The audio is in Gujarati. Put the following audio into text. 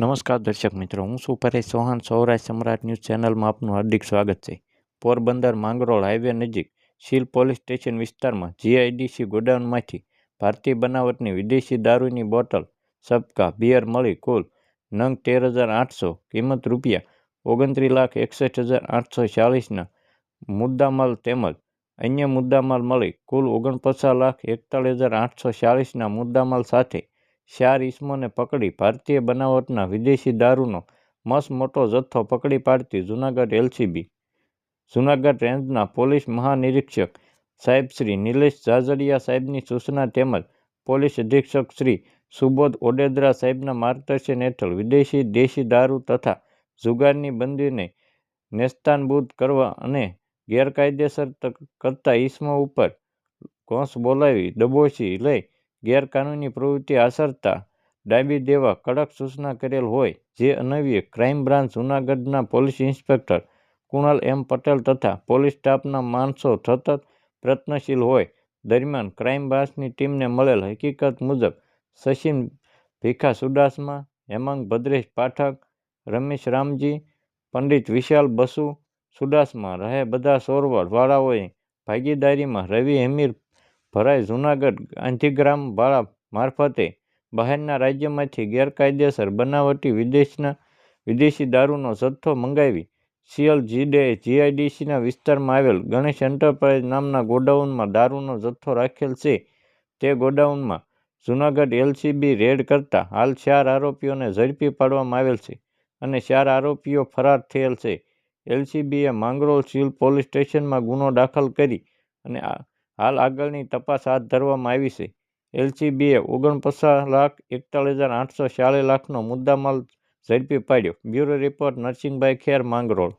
નમસ્કાર દર્શક મિત્રો, હું છું પરેશ ચૌહાણ, સૌરાષ્ટ્ર સમ્રાટ ન્યૂઝ ચેનલમાં આપનું હાર્દિક સ્વાગત છે. પોરબંદર માંગરોળ હાઈવે નજીક શીલ પોલીસ સ્ટેશન વિસ્તારમાં જીઆઈડીસી ગોડાઉનમાંથી ભારતીય બનાવટની વિદેશી દારૂની બોટલ, સબકા, બિયર મળી કુલ નંગ તેર હજાર આઠસો, કિંમત રૂપિયા ઓગણત્રીસ લાખ એકસઠ હજાર આઠસો ચાલીસના મુદ્દામાલ તેમજ અન્ય મુદ્દામાલ મળી કુલ ઓગણપચાસ લાખ એકતાળીસ હજાર આઠસો ચાલીસના મુદ્દામાલ સાથે ચાર ઇસમોને પકડી ભારતીય બનાવટના વિદેશી દારૂનો મસ મોટો જથ્થો પકડી પાડતી જૂનાગઢ એલસીબી. જૂનાગઢ રેન્જના પોલીસ મહાનિરીક્ષક સાહેબ શ્રી નિલેશ ઝાઝડિયા સાહેબની સૂચના તેમજ પોલીસ અધિક્ષક શ્રી સુબોધ ઓડેદરા સાહેબના માર્ગદર્શન હેઠળ વિદેશી દેશી દારૂ તથા જુગારની બંદીને નેસ્તાનબૂદ કરવા અને ગેરકાયદેસર કરતા ઈસમો ઉપર ઘોંસ બોલાવી દબોચી લઈ ગેરકાનૂની પ્રવૃત્તિ આચરતા ડાબી દેવા, કડક સૂચના કરેલ હોય, જે અન્વયે ક્રાઇમ બ્રાન્ચ જૂનાગઢના પોલીસ ઇન્સ્પેક્ટર કુણાલ એમ પટેલ તથા પોલીસ સ્ટાફના માણસો સતત પ્રયત્નશીલ હોય, દરમિયાન ક્રાઇમ બ્રાન્ચની ટીમને મળેલ હકીકત મુજબ સચિન ભીખા સુડાસમા હેમાંગ ભદ્રેશ પાઠક, રમેશ રામજી, પંડિત વિશાલ બસુ સુડાસમા રહે બધા સોરવડ વાળાઓએ ભાગીદારીમાં રવિ હમીર ભરાઈ જૂનાગઢ ગાંધીગ્રામ વાળા મારફતે બહારના રાજ્યમાંથી ગેરકાયદેસર બનાવટી વિદેશના વિદેશી દારૂનો જથ્થો મંગાવી સીએલ જીડે જીઆઈડીસીના વિસ્તારમાં આવેલ ગણેશ એન્ટરપ્રાઇઝ નામના ગોડાઉનમાં દારૂનો જથ્થો રાખેલ છે. તે ગોડાઉનમાં જૂનાગઢ એલસીબી રેડ કરતા હાલ ચાર આરોપીઓને ઝડપી પાડવામાં આવેલ છે અને ચાર આરોપીઓ ફરાર થયેલ છે. એલસીબીએ માંગરોળ સિવિલ પોલીસ સ્ટેશનમાં ગુનો દાખલ કરી અને આ- હાલ આગળની તપાસ હાથ ધરવામાં આવી છે. એલસીબીએ ઓગણપચાસ લાખ એકતાલીસ હજાર આઠસો ચાલીસ લાખનો મુદ્દામાલ ઝડપી પાડ્યો. Bureau report Narsinhbhai Kher Mangrol.